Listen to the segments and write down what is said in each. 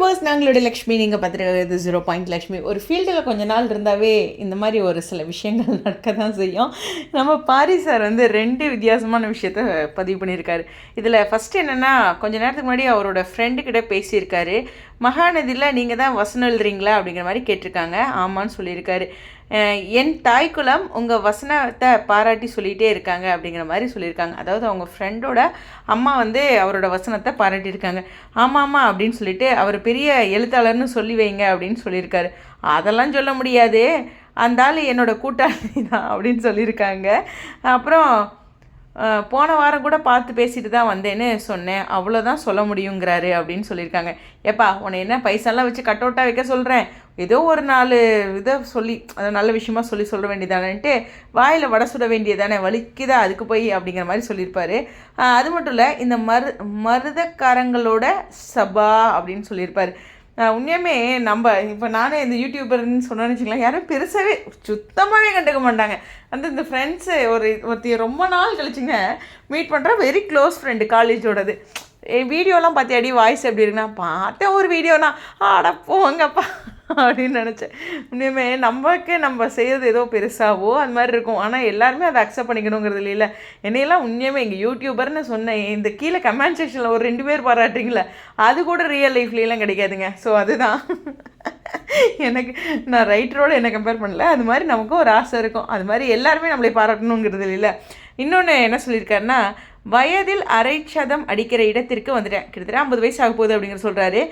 Viewers நாங்களுடைய Lakshmi நீங்கள் பார்த்துருக்கிறது zero point Lakshmi. ஒரு ஃபீல்டில் கொஞ்ச நாள் இருந்தாவே இந்த மாதிரி ஒரு சில விஷயங்கள் நடக்க தான் செய்யும். நம்ம பாரி சார் வந்து ரெண்டு வித்தியாசமான விஷயத்த பதிவு பண்ணியிருக்காரு. இதில் ஃபஸ்ட்டு என்னென்னா கொஞ்ச நேரத்துக்கு முன்னாடி அவரோட ஃப்ரெண்டுக்கிட்ட பேசியிருக்காரு. மகாநதியில் நீங்கள் தான் வசனம் எழுதுறீங்களா அப்படிங்கிற மாதிரி கேட்டிருக்காங்க. ஆமான்னு சொல்லியிருக்காரு. என் தாய்க்குலம் உங்கள் வசனத்தை பாராட்டி சொல்லிகிட்டே இருக்காங்க அப்படிங்கிற மாதிரி சொல்லியிருக்காங்க. அதாவது அவங்க ஃப்ரெண்டோட அம்மா வந்து அவரோட வசனத்தை பாராட்டியிருக்காங்க. ஆமாம் ஆமாம் அப்படின்னு சொல்லிட்டு அவர் பெரிய எழுத்தாளர்னு சொல்லி வைங்க அப்படின்னு சொல்லியிருக்காரு. அதெல்லாம் சொல்ல முடியாது. அந்த ஆள் என்னோட கூட்டாளி தான் அப்படின்னு சொல்லியிருக்காங்க. அப்புறம் போன வாரம் கூட பார்த்து பேசிட்டு தான் வந்தேன்னு சொன்னேன். அவ்வளோதான் சொல்ல முடியுங்கிறாரு அப்படின்னு சொல்லியிருக்காங்க. ஏப்பா உன்னை என்ன பைசாலாம் வச்சு கட் அவுட்டாக வைக்க சொல்கிறேன் ஏதோ ஒரு நாலு இதை சொல்லி அதை நல்ல விஷயமா சொல்லி சொல்ல வேண்டியதானேன்ட்டு வாயில் வடை சுட வேண்டியதானே வலிக்குதா அதுக்கு போய் அப்படிங்கிற மாதிரி சொல்லியிருப்பாரு. அது மட்டும் இல்லை இந்த மரு மருதக்காரங்களோட சபா அப்படின்னு சொல்லியிருப்பார். உண்மையுமே நம்ம இப்போ நானே இந்த யூடியூபர்னு சொன்னேன்னு வச்சுக்கலாம் யாரும் பெருசாகவே சுத்தமாகவே கண்டுக்க மாட்டாங்க. அந்த இந்த ஃப்ரெண்ட்ஸு ஒரு ஒருத்தி ரொம்ப நாள் கழிச்சுங்க மீட் பண்ணுற வெரி க்ளோஸ் ஃப்ரெண்டு காலேஜோடது வீடியோலாம் பார்த்தியாடி வாய்ஸ் எப்படி இருக்குன்னா பார்த்தேன் ஒரு வீடியோனா ஆட போங்கப்பா. அப்படின்னு நினச்சேன். உண்மையுமே நமக்கு நம்ம செய்கிறது ஏதோ பெருசாவோ அது மாதிரி இருக்கும். ஆனால் எல்லாருமே அதை அக்செப்ட் பண்ணிக்கணுங்கிறது இல்லை என்னையெல்லாம் உண்மையுமே இங்கே யூடியூபர்னு சொன்னேன். இந்த கீழே கமெண்ட் செக்ஷனில் ஒரு ரெண்டு பேர் பாராட்டுறீங்களே அது கூட ரியல் லைஃப்லலாம் கிடைக்காதுங்க. ஸோ அதுதான். எனக்கு நான் ரைட்டரோடு என்ன கம்பேர் பண்ணல. அது மாதிரி நமக்கும் ஒரு ஆசை இருக்கும். அது மாதிரி எல்லாருமே நம்மளை பாராட்டணுங்கிறது இல்லை. இன்னொன்று என்ன சொல்லியிருக்காருன்னா வயதில் அரை சதம் அடிக்கிற இடத்திற்கு வந்துட்டேன். கிட்டத்தட்ட ஐம்பது வயசு ஆக போகுது அப்படிங்கிற சொல்கிறாரு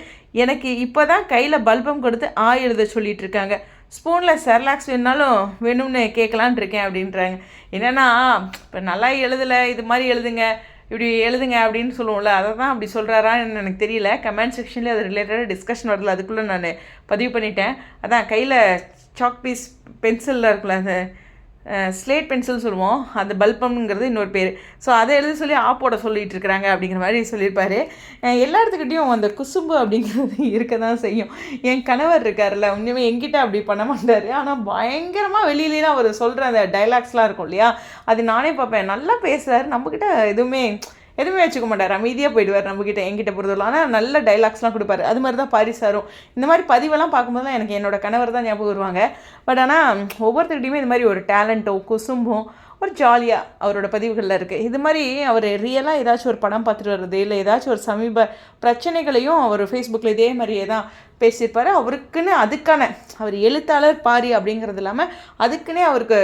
எனக்கு இப்போ தான் கையில் பல்பம் கொடுத்து ஆ எழுத சொல்லிட்டு இருக்காங்க ஸ்பூனில் செர்லாக்ஸ் வேணுனாலும் வேணும்னு கேட்கலான் இருக்கேன் அப்படின்றாங்க. என்னென்னா இப்போ நல்லா எழுதலை இது மாதிரி எழுதுங்க. இப்படி எழுதுங்க அப்படின்னு சொல்லுவோம்ல அதை தான் அப்படி சொல்கிறாரான்னு எனக்கு தெரியல. கமெண்ட் செக்ஷன்லேயே அது ரிலேட்டடாக டிஸ்கஷன் வரல அதுக்குள்ளே நான் பதிவு பண்ணிட்டேன். அதான் கையில் சாக் பீஸ் பென்சிலில் இருக்குல்ல அந்த ஸ்லேட் பென்சில் சொல்லுவோம். அந்த பல்பம்ங்கிறது இன்னொரு பேர். ஸோ அதை எழுத சொல்லி ஆப்போட சொல்லிட்டு இருக்கிறாங்க அப்படிங்கிற மாதிரி சொல்லியிருப்பார். எல்லா இடத்துக்கிட்டையும் அந்த குசும்பு அப்படிங்கிறது இருக்க தான் செய்யும். என் கணவர் இருக்கார்ல உண்மையுமே எங்கிட்ட அப்படி பண்ண மாட்டார். ஆனால் பயங்கரமாக வெளியிலாம் அவர் சொல்கிற அந்த டைலாக்ஸ்லாம் இருக்கும் இல்லையா? அது நானே பார்ப்பேன். நல்லா பேசுகிறார் நம்மக்கிட்ட எதுவுமே எதுவுமே வச்சுக்க மாட்டார். அமைதியாக போயிடுவார் நம்மக்கிட்ட என்கிட்ட பொறுத்தவரை ஆனால் நல்ல டைலாக்ஸ்லாம் கொடுப்பாரு. அது மாதிரி தான் பாரிசாரும் இந்த மாதிரி பதிவெல்லாம் பார்க்கும்போது தான் எனக்கு என்னோட கணவர் தான் ஞாபகம் வருவாங்க. பட் ஆனால் ஒவ்வொருத்தர்கிட்டையுமே இந்த மாதிரி ஒரு டேலண்ட்டோ குசும்பும் ஒரு ஜாலியாக அவரோட பதிவுகளில் இருக்குது இது மாதிரி அவர் ரியலாக ஏதாச்சும் ஒரு படம் பார்த்துட்டு வர்றது இல்லை ஏதாச்சும் ஒரு சமீப பிரச்சனைகளையும் அவர் ஃபேஸ்புக்கில் இதே மாதிரியே தான் பேசியிருப்பார். அவருக்குன்னு அதுக்கான அவர் எழுத்தாளர் பாரி அப்படிங்கிறது இல்லாமல் அதுக்குன்னே அவருக்கு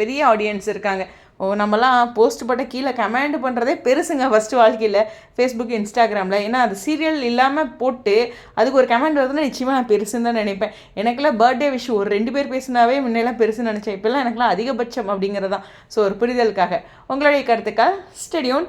பெரிய ஆடியன்ஸ் இருக்காங்க. ஓ நம்மலாம் போஸ்ட் போட்ட கீழே கமெண்ட் பண்ணுறதே பெருசுங்க ஃபஸ்ட்டு வாழ்க்கையில். ஃபேஸ்புக் இன்ஸ்டாகிராமில் ஏன்னா அது சீரியல் இல்லாமல் போட்டு அதுக்கு ஒரு கமெண்ட் வருதுன்னா நிச்சயமாக நான் பெருசுன்னு தான் நினைப்பேன். எனக்கெல்லாம் பர்த்டே விஷ் ஒரு ரெண்டு பேர் பேசினாவே முன்னெல்லாம் பெருசுன்னு நினச்சேன். இப்போல்லாம் எனக்குலாம் அதிகபட்சம் அப்படிங்கிறது தான். ஸோ ஒரு புரிதலுக்காக. உங்களுடைய கருத்துக்கள்? ஸ்டெடியூன்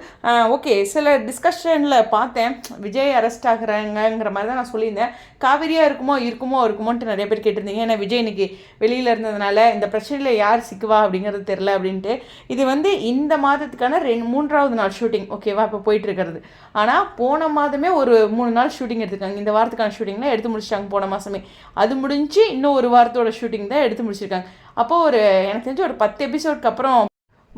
ஓகே சில டிஸ்கஷனில் பார்த்தேன். விஜய் அரெஸ்ட் ஆகுறாங்கங்கிற மாதிரி தான் நான் சொல்லியிருந்தேன். காவிரியாக இருக்குமோ இருக்குமோ இருக்குமோன்ட்டு நிறைய பேர் கேட்டிருந்தீங்க. ஏன்னா விஜய் இன்னைக்கு வெளியில் இருந்ததுனால இந்த பிரச்சனையில் யார் சிக்குவா அப்படிங்கிறது தெரில அப்படின்ட்டு. இது இது வந்து இந்த மாதத்துக்கான ரெண்டு மூன்றாவது நாள் ஷூட்டிங் ஓகேவா இப்போ போயிட்டு இருக்கிறது ஆனால் போன மாதமே ஒரு மூணு நாள் ஷூட்டிங் எடுத்துருக்காங்க. இந்த வாரத்துக்கான ஷூட்டிங்லாம் எடுத்து முடிச்சிட்டாங்க போன மாதமே அது முடிஞ்சு இன்னும் ஒரு வாரத்தோட ஷூட்டிங் தான் எடுத்து முடிச்சிருக்காங்க. அப்போது ஒரு எனக்கு தெரிஞ்சு ஒரு பத்து எபிசோட்க்கு அப்புறம்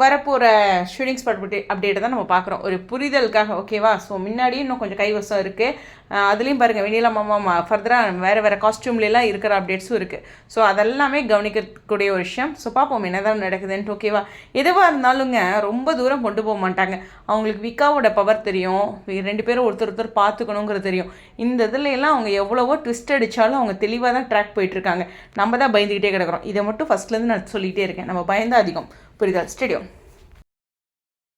வரப்போகிற ஷூட்டிங் ஸ்பாட் அப்டேட்டை தான் நம்ம பார்க்குறோம். ஒரு புரிதலுக்காக ஓகேவா ஸோ முன்னாடியும் இன்னும் கொஞ்சம் கைவசம் இருக்குது அதுலேயும் பாருங்கள் வெண்ணிலா மாமா ஃபர்தராக வேறு வேறு காஸ்ட்யூம்லாம் இருக்கிற அப்டேட்ஸும் இருக்குது ஸோ அதெல்லாமே கவனிக்கக்கூடிய ஒரு விஷயம். ஸோ பார்ப்போம் என்ன தான் நடக்குதுன்ட்டு ஓகேவா எதுவாக இருந்தாலுங்க ரொம்ப தூரம் கொண்டு போக மாட்டாங்க. அவங்களுக்கு விக்காவோட பவர் தெரியும். ரெண்டு பேரும் ஒருத்தர் ஒருத்தர் பார்த்துக்கணுங்கிறது தெரியும். இந்த இதில் எல்லாம் அவங்க எவ்வளவோ ட்விஸ்ட் அடித்தாலும் அவங்க தெளிவாக தான் ட்ராக் போயிட்டுருக்காங்க நம்ம தான் பயந்துக்கிட்டே கிடக்குறோம். இதை மட்டும் ஃபஸ்ட்லேருந்து நான் சொல்லிகிட்டே இருக்கேன். நம்ம பயந்தா அதிகம். Puridal Stadium.